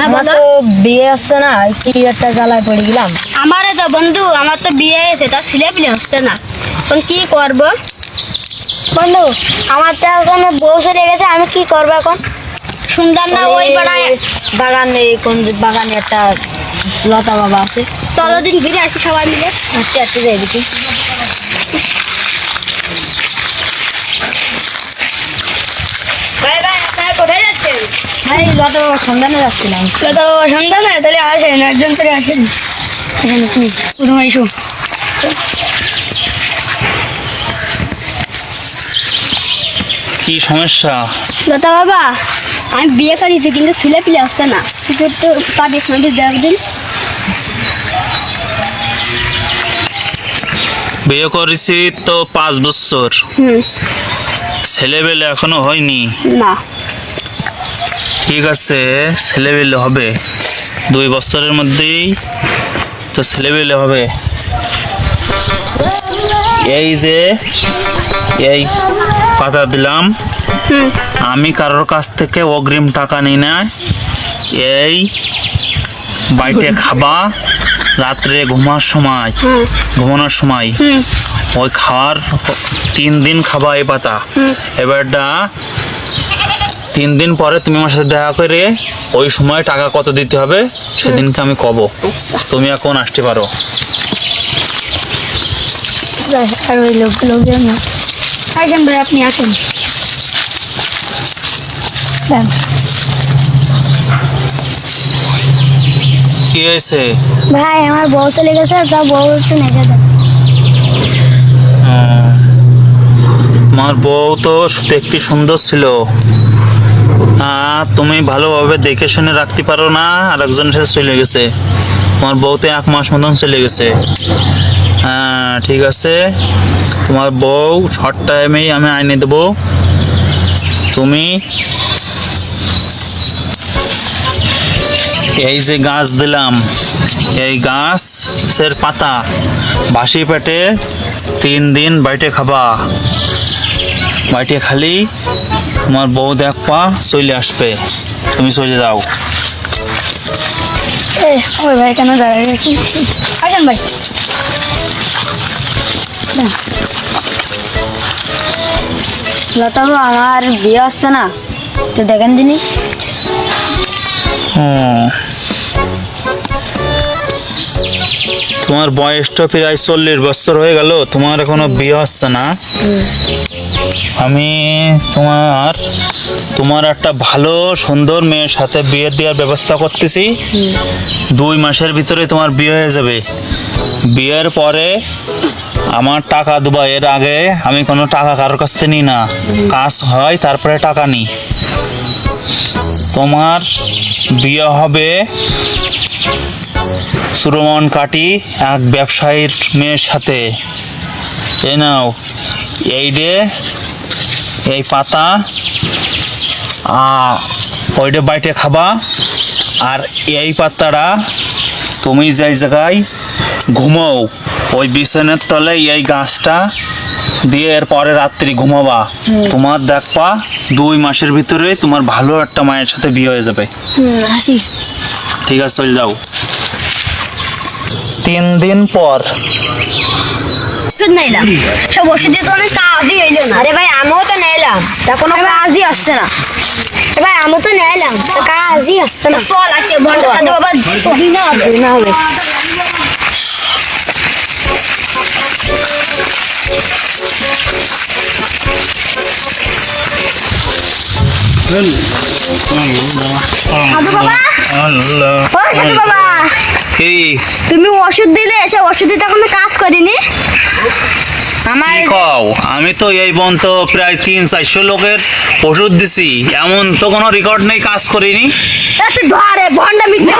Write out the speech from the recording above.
হ্যাঁ আমার তো বিয়ে আসছে না কি একটা জ্বালায় পড়ে গেলাম। আমার তো বন্ধু আমার তো বিয়ে তার ছেলে পিলে হচ্ছে না। এখন কি করব? বন্ধু আমার তো এখন বউ চলে গেছে আমি কি করব এখন? শুনলাম না ওই পাড়ায় বাগানে কোন বাগানে একটা লতা বাবা আছে। চলো দিন আসি সবাই মিলে। হাঁটতে হাঁটতে যাই দেখি ভাই ভাই আপনারা কোথায় যাচ্ছেন ভাই লতা বাবার সন্ধানে যাচ্ছিলাম। দাদা বাবা সন্তান তাহলে আসেন একজন করে আসেন। এখানে তুমি প্রথমে এসো। কি সমস্যা? দাদা বাবা আমি বিয়ে করেছি কিন্তু ছেলে পিলে আসছে না। দিন। বিয়ে করেছি তো পাঁচ বছর। হুম। ছেলেবেলে এখনও হয়নি? না। ঠিক আছে, ছেলেবেলে হবে। দুই বছরের মধ্যেই তো ছেলেবেলে হবে। এই যে, এই পাতা দিলাম। আমি কারোর কাছ থেকে অগ্রিম টাকা নিই না। এই বাইটে খাবা, রাত্রে ঘুমার সময়, ঘুমানোর সময়। ওই খাওয়ার তিন দিন খাবা এই পাতা। এবারটা তিন দিন পরে তুমি আমার সাথে দেখা করে ওই সময় টাকা কত দিতে হবে সেদিনকে আমি কব। তুমি এখন আসতে পারো। আর ওই লোক না। আসেন ভাই আপনি আসেন। কি হয়েছে? ভাই আমার বউ চলে গেছে তা বউ একটু নেগে দেন। আমার বউ তো দেখতে সুন্দর ছিল। তুমি ভালোভাবে দেখে শুনে রাখতে পারো না আর একজনের সাথে চলে গেছে। তোমার বউতে এক মাস মতন চলে গেছে। হ্যাঁ ঠিক আছে। তোমার বউ শর্ট টাইমেই আমি আইনে দেবো। তুমি এই যে গাছ দিলাম, এই গাছের পাতা বাসি পেটে তিন দিন বাইটে খাবা। বাইটে খালি তোমার বউ দেখ পা চলে আসবে। তুমি চলে যাও। ওই ভাই কেন দাঁড়িয়ে গেছি আসেন ভাই। লতা আমার বিয়ে আসছে না। তো দেখেন তিনি। ও তোমার বয়সটা প্রায় চল্লিশ বছর হয়ে গেল, তোমার এখনও বিয়ে হচ্ছে না। আমি তোমার তোমার একটা ভালো, সুন্দর মেয়ের সাথে বিয়ে দেওয়ার ব্যবস্থা করতেছি। দুই মাসের ভিতরে তোমার বিয়ে হয়ে যাবে। বিয়ের পরে আমার টাকা দেবা এর আগে আমি কোনো টাকা কারোর কাছ থেকে নিই না। কাজ হয়, তারপরে টাকা নিই। তোমার বিয়ে হবে সুরমন কাটি এক ব্যবসায়ীর মেয়ের সাথে। এই নাও এই ডে এই পাতা ওইটা বাইটে খাবা। আর এই পাতাটা তুমি যেই জায়গায় ঘুমাও ওই বিছানের তলে এই গাছটা দিয়ে এর পরে রাত্রি ঘুমাবা। তোমার দেখবা দুই মাসের ভিতরে তোমার ভালো একটা মায়ের সাথে বিয়ে হয়ে যাবে। ঠিক আছে চলে যাও। তিন দিন পর ওষুধ নিলাম সব ওষুধ দিয়ে তো অনেক কাজই হইল না। আরে ভাই আমিও তো নিলাম। তা কোনো কাজই আসছে না। এ ভাই আমি তো নিলাম। তো কাজই আসছে না। চল আসে ভন্ডা খাতে বাবা দিন না হবে না হবে। সাধু বাবা। ও বাবা কি তুমি ওষুধ দিলে এসে ওষুধ দিতে এখনও কাজ করিনি আমার কও আমি তো এই পর্যন্ত প্রায় তিন চারশো লোকের ওষুধ দিছি এমন তো কোনো রেকর্ড নেই কাজ করিনি ধরে ভন্ডা মিথ্যা.